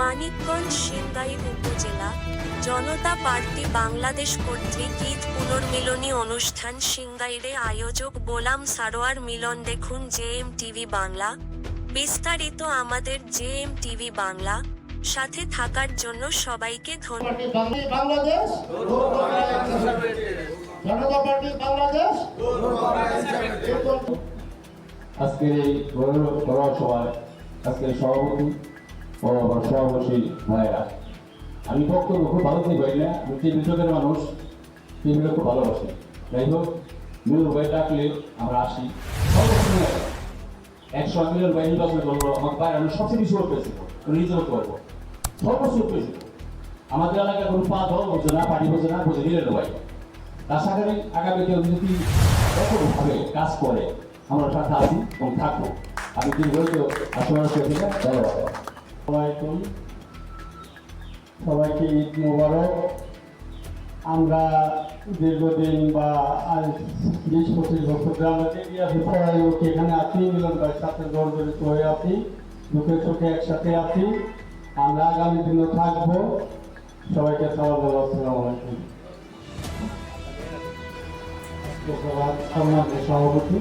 মানিকগঞ্জ সিংগাই উপজেলা জনতা পার্টি বাংলাদেশ কর্তৃক ঈদ পুনর্মিলনী অনুষ্ঠান সিংগাইরে আয়োজক গোলাম সারোয়ার মিলন দেখুন জেএম টিভি বাংলা। বিস্তারিত আমাদের জেএম টিভি বাংলা সাথে থাকার জন্য সবাইকে ধন্যবাদ পার্টি বাংলা- বাংলাদেশ জনতা পার্টি বাংলাদেশ। আজকের এই সভায় আজকের সভাপতি ও সভাপতি ভাইয়েরা। আমি বক্তব্য খুব ভালো দিতে পারি না, আমি টিভি চোখের মানুষ টিভিটা খুব ভালোবাসি। যাই হোক মিলন ভাই ডাকলে আমরা আসি। একশো মিলন ভাই নির্বাচন করব, আমার ভাই আমি সবচেয়ে বেশি ভোট পেয়েছিল নিজে করতে পারব সর্বোচ্চ পেয়েছিল আমাদের এলাকায় কোনো পা দল বোঝে না পার্টি বোঝে না বোঝে মিলন ভাই। তার সাথে আগামী কেউ যদি ভাবে কাজ করে, আমরা সাথে আছি এবং থাকব। আমি হয়তো আসলে ধন্যবাদ। আলাইকুম। সবাইকে ঈদ মোবারক। আমরা দীর্ঘদিন বা বিশ, পঁচিশ বছর আমরা দেখি আছি এখানে আছি, মিলন ভাইয়ের সাথে জড়জড়িত হয়ে আছি দুঃখে সুখে একসাথে আছি। আমরা আগামী দিনও থাকব। সবাইকে সালাম আসসালামু আলাইকুম। সভাপতি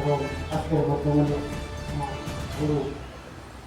এবং আজকের বর্তমানে গুরু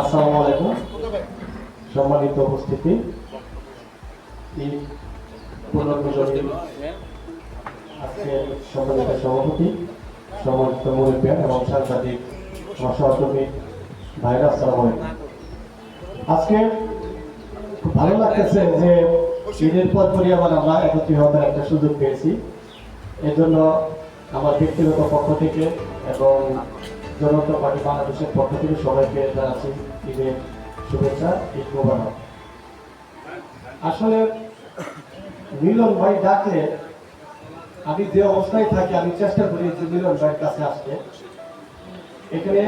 আসসালামু আলাইকুম। সম্মানিত উপস্থিতি। সভাপতি, সম্মানিত মুরব্বী এবং সাংবাদিক সহকর্মী ভাইরা আলাইকুম। আজকে খুব ভালো লাগতেছে যে ঈদের পর পরই আবার আমরা একত্রিত হওয়ার একটা সুযোগ পেয়েছি। এজন্য আমার ব্যক্তিগত পক্ষ থেকে এবং জনতা পার্টি বাংলাদেশের পক্ষ থেকে সবাইকে জানাচ্ছি ঈদের শুভেচ্ছা ঈদ মোবারক। আসলে মিলন ভাই ডাকলে আমি যে অবস্থায় থাকি আমি চেষ্টা করি যে মিলন ভাইয়ের কাছে আসতে। এখানে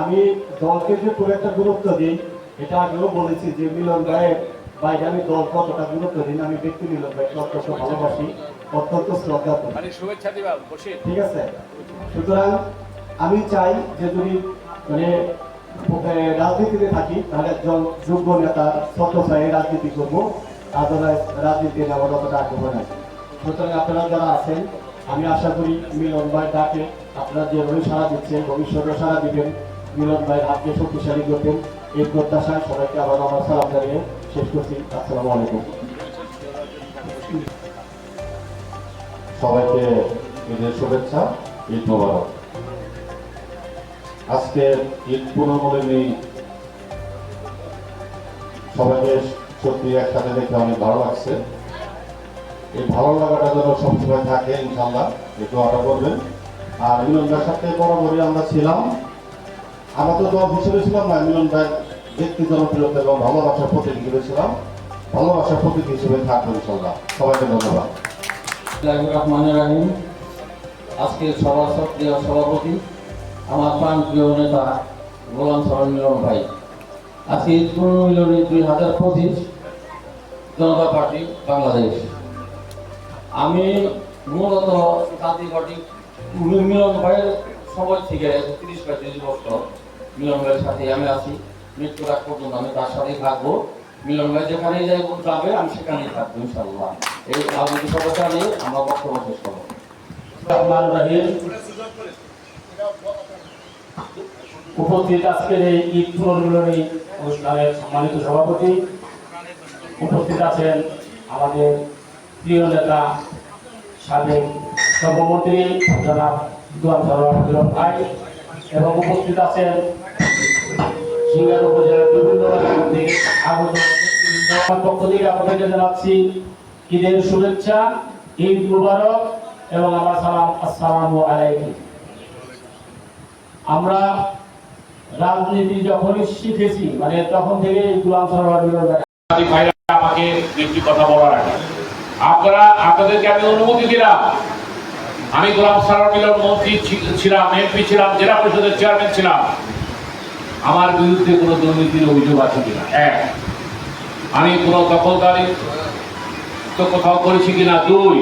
আমি দলকে যে খুব একটা গুরুত্ব দিই এটা আগেও বলেছি যে মিলন ভাইয়ের বাইরে আমি দল কতটা গুরুত্ব দিই না, আমি ব্যক্তি মিলন ভাইকে অত্যন্ত ভালোবাসি অত্যন্ত শ্রদ্ধা করি। মানে শুভেচ্ছা দিবা বসে। ঠিক আছে? সুতরাং আমি চাই যে যদি মানে রাজনীতিতে থাকি, তাহলে একজন যোগ্য নেতা স্বচ্ছতায় রাজনীতি করব। আদারওয়াইজ রাজনীতি নেওয়ার অতটা আগ্রহ নাই। সুতরাং আপনারা যারা আছেন, আমি আশা করি মিলন ভাই ডাকে আপনারা যেভাবে সারা দিচ্ছেন ভবিষ্যতে সারা দিবেন। মিলন ভাই হাতকে শক্তিশালী করবেন। এই প্রত্যাশায় সবাইকে আবার আমার সালাম জানিয়ে শেষ করছি। আসসালামু আলাইকুম। সবাইকে ঈদের শুভেচ্ছা, ঈদ মোবারক। আজকে ঈদ পুনর্মিলনী সবাইকে সত্যি একসাথে দেখে অনেক ভালো লাগছে। এই ভালো লাগাটা যেন সবসময় থাকে ইনশাল্লাহ একটু অর্ডার করবেন। আর মিলন সাথে বরাবরই আমরা ছিলাম। আমরা তো দল হিসেবে ছিলাম না, মিলন ভাই ব্যক্তি জনপ্রিয়তা এবং ভালোবাসার প্রতীক হিসেবে ছিলাম। ভালোবাসার প্রতীক হিসেবে থাকব ইনশাল্লাহ সবাইকে ধন্যবাদ। রহমান রাহিম। আজকে সভা সভাপতি আমার প্রাণ প্রিয় নেতা গোলাম সরণ মিলন ভাই। আজকে ঈদ মিলনে দুই হাজার পঁচিশ জনতা পার্টি বাংলাদেশ। আমি মূলত জাতীয় পার্টি মিলন ভাইয়ের সময় থেকে তিরিশ পঁয়ত্রিশ বছর মিলন ভাইয়ের সাথে আমি আছি। মৃত্যুর আগ পর্যন্ত আমি তার সাথেই থাকব। মিলন ভাই যেখানেই যাই যাবে, আমি সেখানেই থাকব ইনশাল্লাহ এই রাজনীতি সভা নিয়ে আমরা বক্তব্য শেষ করব। উপস্থিত আজকের এই ঈদ পুনর্মিলনী অনুষ্ঠানের সম্মানিত সভাপতি। উপস্থিত আছেন আমাদের প্রিয় নেতা, সাবেক সভামন্ত্রী জনাব দুয়ান সরোয়ার ভাই এবং উপস্থিত আছেন সিঙ্গার উপজেলার বিভিন্ন থেকে পক্ষ থেকে আপনাদেরকে জানাচ্ছি ঈদের শুভেচ্ছা, ঈদ মুবারক এবং আমার সালাম, আসসালামু আলাইকুম। আমরা রাজনীতি যখনই শিখেছি মানে তখন থেকে গুলাম আমাকে একটি কথা বলার আগে, আপনারা, আপনাদেরকে আমি অনুমতি দিলাম। আমি গোলাম মন্ত্রী ছিলাম, এমপি ছিলাম, জেলা পরিষদের চেয়ারম্যান ছিলাম। আমার বিরুদ্ধে কোনো দুর্নীতির অভিযোগ আছে কিনা? এক, আমি কোনো দখলদারি তো কোথাও করেছি কিনা? দুই,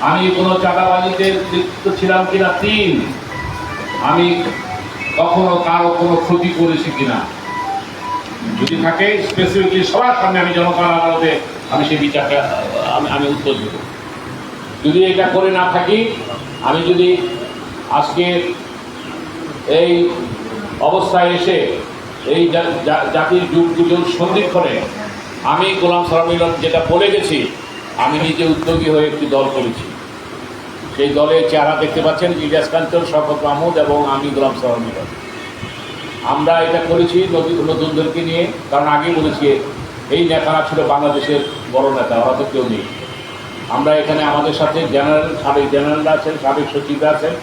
আমি কোনো চাঁদাবাজিতে লিপ্ত ছিলাম কিনা? তিন, আমি কখনো কারও কোনো ক্ষতি করেছি কিনা? যদি থাকে স্পেসিফিকলি সবার সামনে আমি জনগণ আদালতে আমি সেই বিচারটা, আমি আমি উত্তর দেব। যদি এটা করে না থাকি, আমি যদি আজকে এই অবস্থায় এসে এই জাতির যুগ দুজন সন্ধিক্ষণে আমি গোলাম সরমিলন যেটা বলে গেছি, আমি নিজে উদ্যোগী হয়ে একটি দল করেছি। সেই দলের চেহারা দেখতে পাচ্ছেন ইলিয়াস কাঞ্চন শরফত মাহমুদ এবং আমি গোলাম সরমিলন আমরা এটা করেছি নতুন নতুনদেরকে নিয়ে, কারণ আগেই বলেছি, এই নেতারা ছিল বাংলাদেশের বড় নেতা, ওরা তো কেউ নেই। আমরা এখানে আমাদের সাথে জেনারেল সাবেক জেনারেলরা আছেন, সাবেক সচিবরা আছেন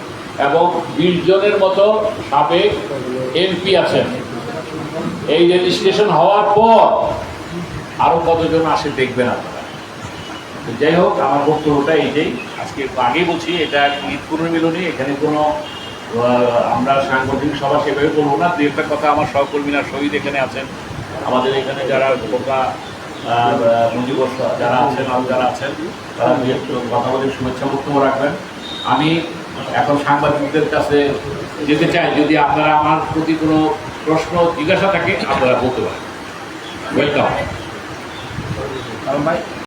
এবং বিশ জনের মতো সাবেক এমপি আছেন। এই রেজিস্ট্রেশন হওয়ার পর আরও কতজন আসে দেখবেন আপনারা। যাই হোক, আমার বক্তব্যটা এইটাই। আজকে আগেই বলছি, এটা ঈদ পুনর্মিলনী, এখানে কোনো আমরা সাংগঠনিক সভা সেভাবে বলব না। দু একটা কথা আমার সহকর্মীরা শহীদ এখানে আছেন। আমাদের এখানে যারা কোটা মুজিবর যারা আছেন, আর যারা আছেন, তারা কথা বলে শুভেচ্ছা বক্তব্য রাখবেন। আমি এখন সাংবাদিকদের কাছে যেতে চাই, যদি আপনারা আমার প্রতি কোনো প্রশ্ন, জিজ্ঞাসা থাকে, আপনারা বলতে পারেন। ওয়েলকাম ভাই